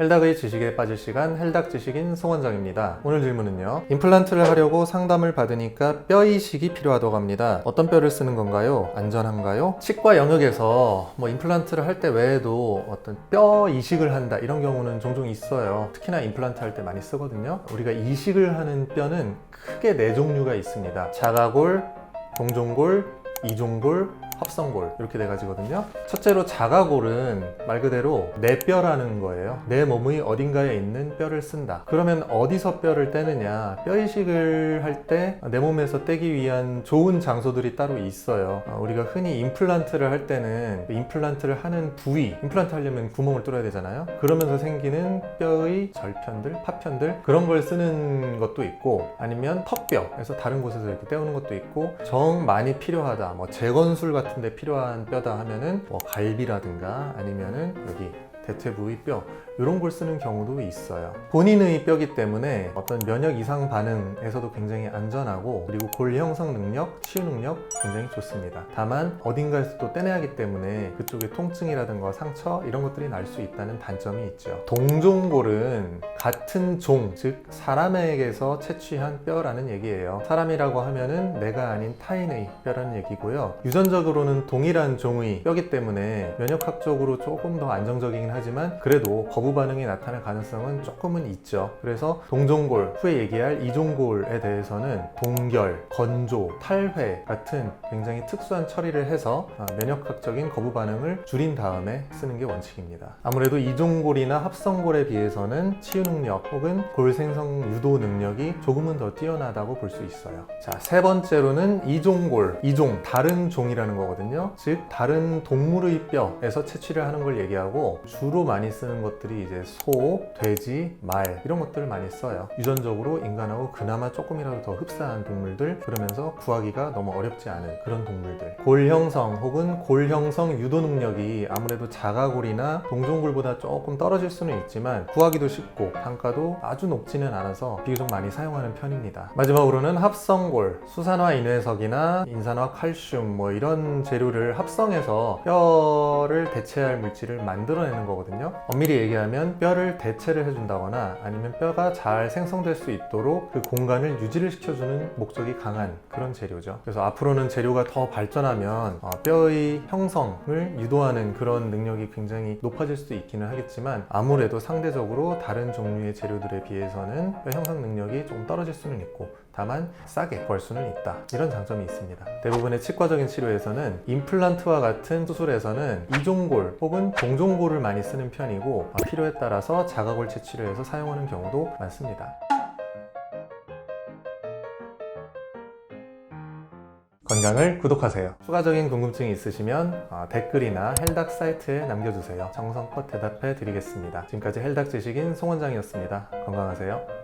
헬닥의 지식에 빠질 시간 헬닥 지식인 송원장입니다. 오늘 질문은요. 임플란트를 하려고 상담을 받으니까 뼈 이식이 필요하다고 합니다. 어떤 뼈를 쓰는 건가요? 안전한가요? 치과 영역에서 뭐 임플란트를 할 때 외에도 어떤 뼈 이식을 한다 이런 경우는 종종 있어요. 특히나 임플란트 할 때 많이 쓰거든요. 우리가 이식을 하는 뼈는 크게 네 종류가 있습니다. 자가골, 동종골, 이종골, 합성골 이렇게 네 가지거든요. 첫째로 자가골은 말 그대로 내 뼈라는 거예요. 내 몸의 어딘가에 있는 뼈를 쓴다. 그러면 어디서 뼈를 떼느냐? 뼈 이식을 할 때 내 몸에서 떼기 위한 좋은 장소들이 따로 있어요. 어, 우리가 흔히 임플란트를 할 때는 그 임플란트를 하는 부위, 임플란트 하려면 구멍을 뚫어야 되잖아요. 그러면서 생기는 뼈의 절편들, 파편들 그런 걸 쓰는 것도 있고 아니면 턱뼈에서 다른 곳에서 이렇게 떼우는 것도 있고 정 많이 필요하다. 뭐 재건술 같은 데 필요한 뼈다 하면은 뭐 갈비라든가 아니면은 여기 대퇴 부위 뼈 이런 걸 쓰는 경우도 있어요. 본인의 뼈기 때문에 어떤 면역 이상 반응에서도 굉장히 안전하고 그리고 골 형성 능력, 치유 능력 굉장히 좋습니다. 다만 어딘가에서 또 떼내야 하기 때문에 그쪽에 통증이라든가 상처 이런 것들이 날 수 있다는 단점이 있죠. 동종골은 같은 종, 즉 사람에게서 채취한 뼈라는 얘기예요. 사람이라고 하면은 내가 아닌 타인의 뼈라는 얘기고요. 유전적으로는 동일한 종의 뼈기 때문에 면역학적으로 조금 더 안정적이긴 하지만 그래도 거부 반응이 나타날 가능성은 조금은 있죠. 그래서 동종골, 후에 얘기할 이종골에 대해서는 동결, 건조, 탈회 같은 굉장히 특수한 처리를 해서 아, 면역학적인 거부 반응을 줄인 다음에 쓰는 게 원칙입니다. 아무래도 이종골이나 합성골에 비해서는 치유 능력 혹은 골 생성 유도 능력이 조금은 더 뛰어나다고 볼 수 있어요. 자, 세 번째로는 이종골, 이종, 다른 종이라는 거거든요. 즉, 다른 동물의 뼈에서 채취를 하는 걸 얘기하고 주로 많이 쓰는 것들이 이제 소, 돼지, 말 이런 것들을 많이 써요. 유전적으로 인간하고 그나마 조금이라도 더 흡사한 동물들 그러면서 구하기가 너무 어렵지 않은 그런 동물들. 골 형성 혹은 골 형성 유도 능력이 아무래도 자가골이나 동종골보다 조금 떨어질 수는 있지만 구하기도 쉽고 단가도 아주 높지는 않아서 비교적 많이 사용하는 편입니다. 마지막으로는 합성골, 수산화 인회석이나 인산화 칼슘 뭐 이런 재료를 합성해서 뼈를 대체할 물질을 만들어내는 거 거든요. 엄밀히 얘기하면 뼈를 대체를 해준다거나 아니면 뼈가 잘 생성될 수 있도록 그 공간을 유지를 시켜주는 목적이 강한 그런 재료죠. 그래서 앞으로는 재료가 더 발전하면 어, 뼈의 형성을 유도하는 그런 능력이 굉장히 높아질 수도 있기는 하겠지만 아무래도 상대적으로 다른 종류의 재료들에 비해서는 뼈 형성 능력이 좀 떨어질 수는 있고 다만 싸게 구할 수는 있다 이런 장점이 있습니다 대부분의 치과적인 치료에서는 임플란트와 같은 수술에서는 이종골 혹은 동종골을 많이 쓰는 편이고 어, 필요에 따라서 자가골 채취를 해서 사용하는 경우도 많습니다 건강을 구독하세요. 추가적인 궁금증이 있으시면 어, 댓글이나 헬닥 사이트에 남겨주세요. 정성껏 대답해 드리겠습니다. 지금까지 헬닥 지식인 송 원장이었습니다. 건강하세요.